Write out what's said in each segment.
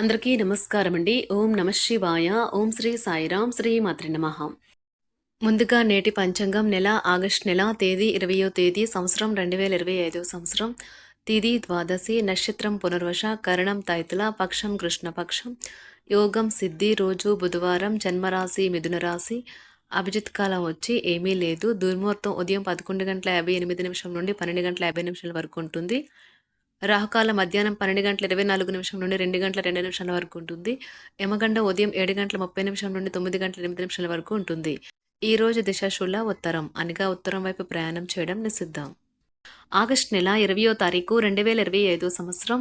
అందరికీ నమస్కారం అండి ఓం నమ శివాయ. ఓం శ్రీ సాయిరాం శ్రీ మాతృ నమ. ముందుగా నేటి పంచాంగం నెల ఆగస్ట్ నెల తేదీ ఇరవయో తేదీ సంవత్సరం రెండు వేల ఇరవై ఐదో సంవత్సరం. తిది ద్వాదశి నక్షత్రం పునర్వశ కరణం తైతుల పక్షం కృష్ణపక్షం యోగం సిద్ధి రోజు బుధవారం జన్మరాశి మిథున రాశి. అభిజిత్ కాలం వచ్చి ఏమీ లేదు. దుర్ముహూర్తం ఉదయం పదకొండు గంటల యాభై ఎనిమిది నిమిషం నుండి పన్నెండు గంటల యాభై నిమిషాల వరకు ఉంటుంది. రాహుకాల మధ్యాహ్నం పన్నెండు గంటల ఇరవై నాలుగు నిమిషం నుండి రెండు గంటల రెండు నిమిషాల వరకు ఉంటుంది. యమగండ ఉదయం ఏడు గంటల ముప్పై నిమిషం నుండి తొమ్మిది గంటల ఎనిమిది నిమిషాల వరకు ఉంటుంది. ఈ రోజు దిశాశుల ఉత్తరం అనగా ఉత్తరం వైపు ప్రయాణం చేయడం నిషిద్ధం. ఆగస్టు నెల ఇరవయో తారీఖు రెండు వేల ఇరవై ఐదో సంవత్సరం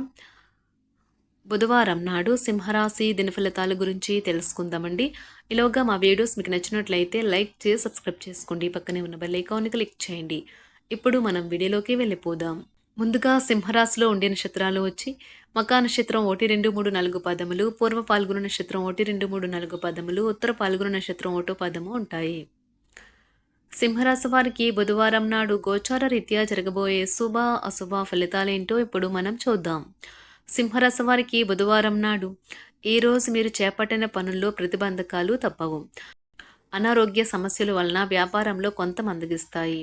బుధవారం నాడు సింహరాశి దినఫలితాల గురించి తెలుసుకుందామండి. ఇలాగా మా వీడియోస్ మీకు నచ్చినట్లయితే లైక్ చేసి సబ్స్క్రైబ్ చేసుకోండి. పక్కనే ఉన్న బెల్ ఐకాన్ని క్లిక్ చేయండి. ఇప్పుడు మనం వీడియోలోకి వెళ్ళిపోదాం. ముందుగా సింహరాశిలో ఉండే నక్షత్రాలు వచ్చి మకా నక్షత్రం ఒకటి రెండు మూడు నాలుగు పదములు పూర్వ పాల్గొన నక్షత్రం ఒకటి రెండు మూడు నాలుగు పదములు ఉత్తర పాల్గొన నక్షత్రం ఒకటో పదము ఉంటాయి. సింహరాశి వారికి బుధవారం నాడు గోచార రీత్యా జరగబోయే శుభ అశుభ ఫలితాలేంటో ఇప్పుడు మనం చూద్దాం. సింహరాశి వారికి బుధవారం నాడు ఈ రోజు మీరు చేపట్టిన పనుల్లో ప్రతిబంధకాలు తప్పవు. అనారోగ్య సమస్యల వలన వ్యాపారంలో కొంత మందగిస్తాయి.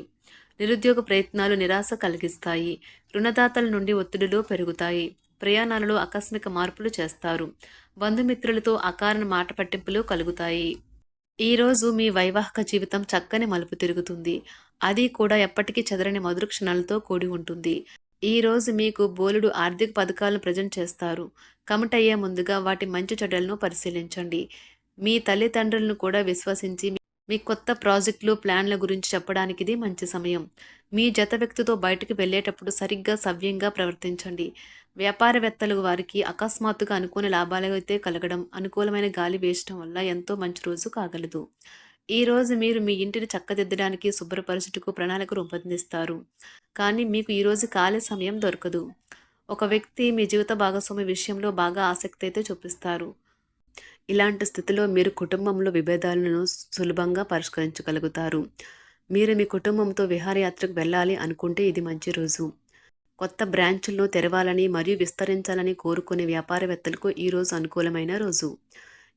నిరుద్యోగ ప్రయత్నాలు నిరాశ కలిగిస్తాయి. రుణదాతల నుండి ఒత్తిడిలో పెరుగుతాయి. ప్రయాణాలలో ఆకస్మిక మార్పులు చేస్తారు. బంధుమిత్రులతో అకారణ మాట పట్టింపులు కలుగుతాయి. ఈరోజు మీ వైవాహిక జీవితం చక్కని మలుపు తిరుగుతుంది. అది కూడా ఎప్పటికీ చెదరని మధుర క్షణాలతో కూడి ఉంటుంది. ఈ రోజు మీకు బోలుడు ఆర్థిక పథకాలను ప్రజెంట్ చేస్తారు. కమిట్ అయ్యే ముందుగా వాటి మంచి చెడ్డలను పరిశీలించండి. మీ తల్లిదండ్రులను కూడా విశ్వసించి మీ కొత్త ప్రాజెక్టులు ప్లాన్ల గురించి చెప్పడానికి ఇది మంచి సమయం. మీ జత వ్యక్తితో బయటకు వెళ్ళేటప్పుడు సరిగ్గా సవ్యంగా ప్రవర్తించండి. వ్యాపారవేత్తలు వారికి అకస్మాత్తుగా అనుకోని లాభాలు అయితే కలగడం అనుకూలమైన గాలి వేయడం వల్ల ఎంతో మంచి రోజు కాగలదు. ఈ రోజు మీరు మీ ఇంటిని చక్కదిద్దడానికి శుభ్రపరచుటకు ప్రణాళిక రూపొందిస్తారు. కానీ మీకు ఈరోజు ఖాళీ సమయం దొరకదు. ఒక వ్యక్తి మీ జీవిత భాగస్వామి విషయంలో బాగా ఆసక్తి అయితే చూపిస్తారు. ఇలాంటి స్థితిలో మీరు కుటుంబంలో విభేదాలను సులభంగా పరిష్కరించగలుగుతారు. మీరు మీ కుటుంబంతో విహారయాత్రకు వెళ్ళాలి అనుకుంటే ఇది మంచి రోజు. కొత్త బ్రాంచులను తెరవాలని మరియు విస్తరించాలని కోరుకునే వ్యాపారవేత్తలకు ఈరోజు అనుకూలమైన రోజు.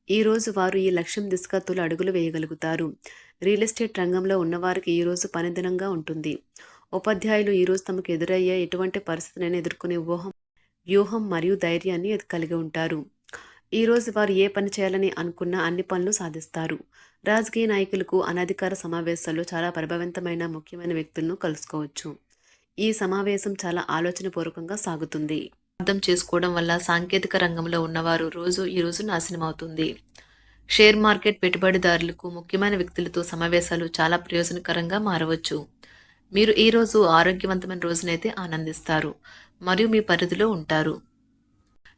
ఈ రోజు వారు ఈ లక్ష్యం దిశగా తొలి అడుగులు వేయగలుగుతారు. రియల్ ఎస్టేట్ రంగంలో ఉన్నవారికి ఈరోజు పనిదినంగా ఉంటుంది. ఉపాధ్యాయులు ఈరోజు తమకు ఎదురయ్యే ఎటువంటి పరిస్థితినైనా ఎదుర్కొనే ఊహం వ్యూహం మరియు ధైర్యాన్ని కలిగి ఉంటారు. ఈరోజు వారు ఏ పని చేయాలని అనుకున్న అన్ని పనులు సాధిస్తారు. రాజకీయ నాయకులకు అనధికార సమావేశాల్లో చాలా ప్రభావవంతమైన ముఖ్యమైన వ్యక్తులను కలుసుకోవచ్చు. ఈ సమావేశం చాలా ఆలోచనపూర్వకంగా సాగుతుంది. అర్థం చేసుకోవడం వల్ల సాంకేతిక రంగంలో ఉన్నవారు రోజు ఈ రోజు నాశనం అవుతుంది షేర్ మార్కెట్ పెట్టుబడిదారులకు ముఖ్యమైన వ్యక్తులతో సమావేశాలు చాలా ప్రయోజనకరంగా మారవచ్చు. మీరు ఈరోజు ఆరోగ్యవంతమైన రోజునైతే ఆనందిస్తారు. మరియు మీ పరిధిలో ఉంటారు.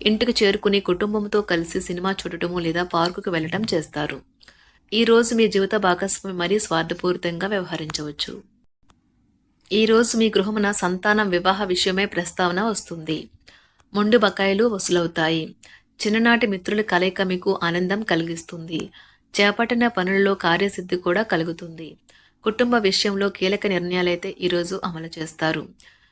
ఇంటికి చేరుకుని కుటుంబంతో కలిసి సినిమా చూడటము లేదా పార్కుకు వెళ్ళటం చేస్తారు. ఈ రోజు మీ జీవిత భాగస్వామి మరీ స్వార్థపూరితంగా వ్యవహరించవచ్చు. ఈ రోజు మీ గృహమున సంతానం వివాహ విషయమే ప్రస్తావన వస్తుంది. మొండు బకాయిలు వసూలవుతాయి. చిన్ననాటి మిత్రుల కలయిక మీకు ఆనందం కలిగిస్తుంది. చేపట్టిన పనులలో కార్యసిద్ధి కూడా కలుగుతుంది. కుటుంబ విషయంలో కీలక నిర్ణయాలైతే ఈరోజు అమలు చేస్తారు.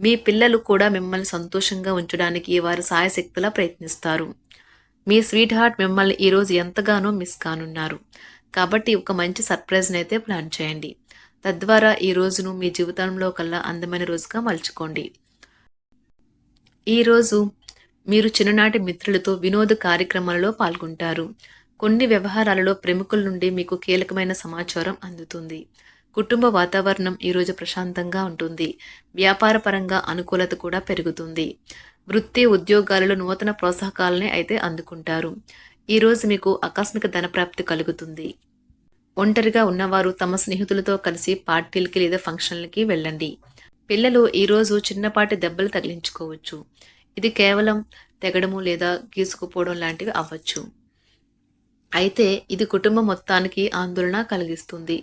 మీ పిల్లలు కూడా మిమ్మల్ని సంతోషంగా ఉంచడానికి వారు సాయశక్తులా ప్రయత్నిస్తారు. మీ స్వీట్ హార్ట్ మిమ్మల్ని ఈరోజు ఎంతగానో మిస్ కానున్నారు. కాబట్టి ఒక మంచి సర్ప్రైజ్ని అయితే ప్లాన్ చేయండి. తద్వారా ఈ రోజును మీ జీవితంలో కల్లా అందమైన రోజుగా మలుచుకోండి. ఈరోజు మీరు చిన్ననాటి మిత్రులతో వినోద కార్యక్రమాలలో పాల్గొంటారు. కొన్ని వ్యవహారాలలో ప్రముఖుల నుండి మీకు కీలకమైన సమాచారం అందుతుంది. కుటుంబ వాతావరణం ఈరోజు ప్రశాంతంగా ఉంటుంది. వ్యాపారపరంగా అనుకూలత కూడా పెరుగుతుంది. వృత్తి ఉద్యోగాలలో నూతన ప్రోత్సాహకాలని అయితే అందుకుంటారు. ఈరోజు మీకు ఆకస్మిక ధనప్రాప్తి కలుగుతుంది. ఒంటరిగా ఉన్నవారు తమ స్నేహితులతో కలిసి పార్టీలకి లేదా ఫంక్షన్లకి వెళ్ళండి. పిల్లలు ఈరోజు చిన్నపాటి దెబ్బలు తగిలించుకోవచ్చు. ఇది కేవలం తెగడము లేదా గీసుకుపోవడం లాంటివి అవ్వచ్చు. అయితే ఇది కుటుంబం మొత్తానికి ఆందోళన కలిగిస్తుంది.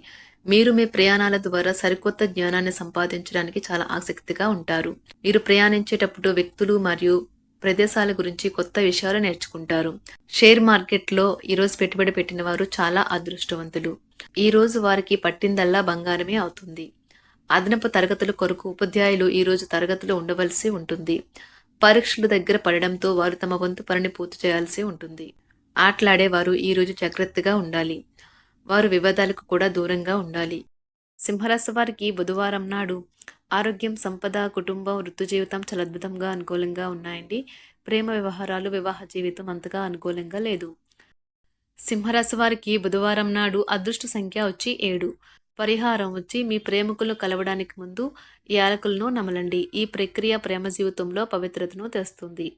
మీరు మీ ప్రయాణాల ద్వారా సరికొత్త జ్ఞానాన్ని సంపాదించడానికి చాలా ఆసక్తిగా ఉంటారు. మీరు ప్రయాణించేటప్పుడు వ్యక్తులు మరియు ప్రదేశాల గురించి కొత్త విషయాలు నేర్చుకుంటారు. షేర్ మార్కెట్లో ఈరోజు పెట్టుబడి పెట్టిన వారు చాలా అదృష్టవంతులు. ఈ రోజు వారికి పట్టిందల్లా బంగారమే అవుతుంది. అదనపు తరగతుల కొరకు ఉపాధ్యాయులు ఈరోజు తరగతులు ఉండవలసి ఉంటుంది. పరీక్షలు దగ్గర పడడంతో వారు తమ వంతు పనిని పూర్తి చేయాల్సి ఉంటుంది. ఆటలాడేవారు ఈరోజు జాగ్రత్తగా ఉండాలి. వారు వివాదాలకు కూడా దూరంగా ఉండాలి. సింహరాశి వారికి బుధవారం నాడు ఆరోగ్యం సంపద కుటుంబం వృత్తి జీవితం చాలా అద్భుతంగా అనుకూలంగా ఉన్నాయండి. ప్రేమ వ్యవహారాలు వివాహ జీవితం అంతగా అనుకూలంగా లేదు. సింహరాశి వారికి బుధవారం నాడు అదృష్ట సంఖ్య వచ్చి ఏడు. పరిహారం వచ్చి మీ ప్రేమికులు కలవడానికి ముందు యాలకులను నమలండి. ఈ ప్రక్రియ ప్రేమ జీవితంలో పవిత్రతను తెస్తుంది.